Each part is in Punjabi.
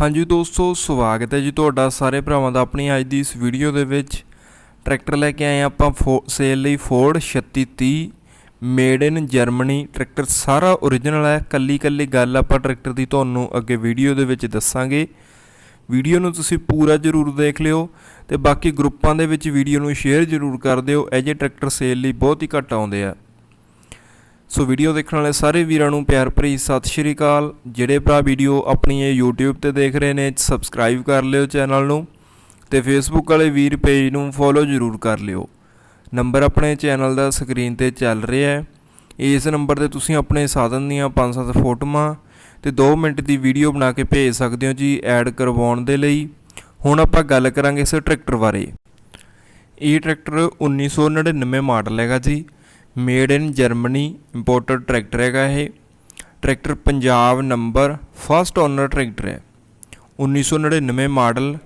ਹਾਂਜੀ ਦੋਸਤੋ, ਸਵਾਗਤ ਹੈ ਜੀ ਤੁਹਾਡਾ ਸਾਰੇ ਭਰਾਵਾਂ ਦਾ ਆਪਣੀ ਅੱਜ ਦੀ ਇਸ ਵੀਡੀਓ ਦੇ ਵਿੱਚ। ਟਰੈਕਟਰ ਲੈ ਕੇ ਆਏ ਹਾਂ ਆਪਾਂ ਸੇਲ ਲਈ Ford 3630 made in Germany tractor ਸਾਰਾ ਓਰੀਜਨਲ ਹੈ ਕੱਲੀ ਕੱਲੀ ਗੱਲ ਆਪਾਂ ਟਰੈਕਟਰ ਦੀ ਤੁਹਾਨੂੰ ਅੱਗੇ ਵੀਡੀਓ ਦੇ ਵਿੱਚ ਦੱਸਾਂਗੇ। ਵੀਡੀਓ ਨੂੰ ਤੁਸੀਂ ਪੂਰਾ ਜ਼ਰੂਰ ਦੇਖ ਲਿਓ ਤੇ ਬਾਕੀ ਗਰੁੱਪਾਂ ਦੇ ਵਿੱਚ ਵੀਡੀਓ ਨੂੰ ਸ਼ੇਅਰ ਜ਼ਰੂਰ ਕਰ ਦਿਓ। ਇਹ ਜੇ ਟਰੈਕਟਰ ਸੇਲ ਲਈ ਬਹੁਤ ਹੀ ਘੱਟ ਆਉਂਦੇ ਆ। ਸੋ ਵੀਡੀਓ ਦੇਖਣ ਵਾਲੇ ਸਾਰੇ ਵੀਰਾਂ ਨੂੰ ਪਿਆਰ ਭਰੀ ਸਤਿ ਸ਼੍ਰੀ ਅਕਾਲ। ਜਿਹੜੇ ਭਰਾ ਵੀਡੀਓ ਆਪਣੀ ਇਹ YouTube ਤੇ ਦੇਖ ਰਹੇ ਨੇ ਸਬਸਕ੍ਰਾਈਬ ਕਰ ਲਿਓ ਚੈਨਲ ਨੂੰ ਤੇ Facebook ਵਾਲੇ ਵੀਰ ਪੇਜ ਨੂੰ ਫੋਲੋ ਜ਼ਰੂਰ ਕਰ ਲਿਓ। ਨੰਬਰ ਆਪਣੇ ਚੈਨਲ ਦਾ ਸਕਰੀਨ ਤੇ ਚੱਲ ਰਿਹਾ ਹੈ। ਇਸ ਨੰਬਰ ਤੇ ਤੁਸੀਂ ਆਪਣੇ ਸਾਧਨ ਦੀਆਂ 5-7 ਫੋਟੋਆਂ ਤੇ 2 ਮਿੰਟ ਦੀ ਵੀਡੀਓ ਬਣਾ ਕੇ ਭੇਜ ਸਕਦੇ ਹੋ ਜੀ, ਐਡ ਕਰਵਾਉਣ ਦੇ ਲਈ। ਹੁਣ ਆਪਾਂ ਗੱਲ ਕਰਾਂਗੇ ਇਸ ਟਰੈਕਟਰ ਬਾਰੇ। ਇਹ ਟਰੈਕਟਰ 1999 ਮਾਡਲ ਹੈਗਾ ਜੀ। Made in Germany imported tractor ਹੈਗਾ ਇਹ। Tractor Punjab number first owner tractor ਹੈ। 1999 ਮਾਡਲ।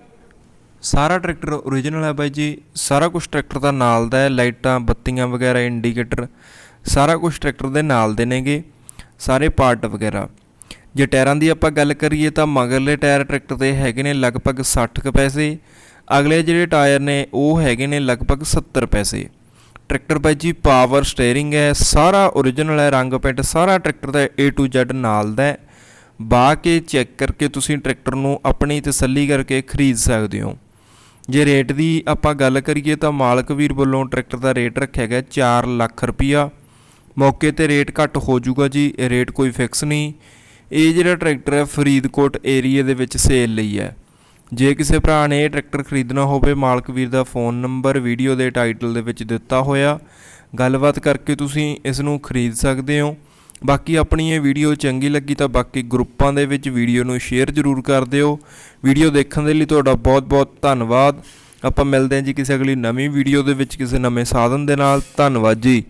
ਸਾਰਾ ਟਰੈਕਟਰ ਓਰੀਜਨਲ ਹੈ ਬਾਈ ਜੀ। ਸਾਰਾ ਕੁਝ ਟਰੈਕਟਰ ਦਾ ਨਾਲ ਦਾ ਹੈ। ਲਾਈਟਾਂ, ਬੱਤੀਆਂ ਵਗੈਰਾ ਇੰਡੀਕੇਟਰ ਸਾਰਾ ਕੁਝ ਟਰੈਕਟਰ ਦੇ ਨਾਲ ਦੇ ਨੇਗੇ। ਸਾਰੇ ਪਾਰਟ ਵਗੈਰਾ। ਜੇ ਟਾਇਰਾਂ ਦੀ ਆਪਾਂ ਗੱਲ ਕਰੀਏ ਤਾਂ ਮਗਰਲੇ ਟਾਇਰ ਟਰੈਕਟਰ ਦੇ ਹੈਗੇ ਨੇ ਲਗਭਗ 60 ਕੁ ਪੈਸੇ। ਅਗਲੇ ਜਿਹੜੇ ਟਾਇਰ ਨੇ ਉਹ ਹੈਗੇ ਨੇ ਲਗਭਗ 70 ਪੈਸੇ। ਟਰੈਕਟਰ ਬਾਈ ਜੀ ਪਾਵਰ ਸਟੀਅਰਿੰਗ ਹੈ, ਸਾਰਾ ਓਰੀਜਨਲ ਹੈ, ਰੰਗ ਪੈਂਟ ਸਾਰਾ ਟਰੈਕਟਰ ਦਾ A to Z ਨਾਲ ਦਾ ਹੈ। ਬਾ ਕੇ ਚੈੱਕ ਕਰਕੇ ਤੁਸੀਂ ਟਰੈਕਟਰ ਨੂੰ ਆਪਣੀ ਤਸੱਲੀ ਕਰਕੇ ਖਰੀਦ ਸਕਦੇ ਹੋ। ਜੇ ਰੇਟ ਦੀ ਆਪਾਂ ਗੱਲ ਕਰੀਏ ਤਾਂ ਮਾਲਕ ਵੀਰ ਵੱਲੋਂ ਟਰੈਕਟਰ ਦਾ ਰੇਟ ਰੱਖਿਆ ਗਿਆ 4 ਲੱਖ ਰੁਪਈਆ। ਮੌਕੇ ਤੇ ਰੇਟ ਘੱਟ ਹੋ ਜਾਊਗਾ ਜੀ ਰੇਟ ਕੋਈ ਫਿਕਸ ਨਹੀਂ। ਇਹ ਜਿਹੜਾ ਟਰੈਕਟਰ ਹੈ ਫਰੀਦਕੋਟ ਏਰੀਆ ਦੇ ਵਿੱਚ ਸੇਲ ਲਈ ਹੈ। ਜੇ ਕਿਸੇ ਭਰਾ ਨੇ ਇਹ ਟਰੈਕਟਰ ਖਰੀਦਣਾ ਹੋਵੇ, ਮਾਲਕ ਵੀਰ ਦਾ ਫੋਨ ਨੰਬਰ, ਵੀਡੀਓ ਦੇ ਟਾਈਟਲ ਦੇ ਵਿੱਚ ਦਿੱਤਾ ਹੋਇਆ। ਗੱਲਬਾਤ ਕਰਕੇ ਤੁਸੀਂ ਇਸ ਨੂੰ ਖਰੀਦ ਸਕਦੇ ਹੋ। ਬਾਕੀ ਆਪਣੀ ਇਹ ਵੀਡੀਓ ਚੰਗੀ ਲੱਗੀ ਤਾਂ ਬਾਕੀ ਗਰੁੱਪਾਂ ਦੇ ਵਿੱਚ ਵੀਡੀਓ ਨੂੰ ਸ਼ੇਅਰ ਜ਼ਰੂਰ ਕਰ ਦਿਓ। ਵੀਡੀਓ ਦੇਖਣ ਦੇ ਲਈ ਤੁਹਾਡਾ ਬਹੁਤ-ਬਹੁਤ ਧੰਨਵਾਦ। ਆਪਾਂ ਮਿਲਦੇ ਹਾਂ ਜੀ ਕਿਸੇ ਅਗਲੀ ਨਵੀਂ ਵੀਡੀਓ ਦੇ ਵਿੱਚ ਕਿਸੇ ਨਵੇਂ ਸਾਧਨ ਦੇ ਨਾਲ। ਧੰਨਵਾਦ ਜੀ।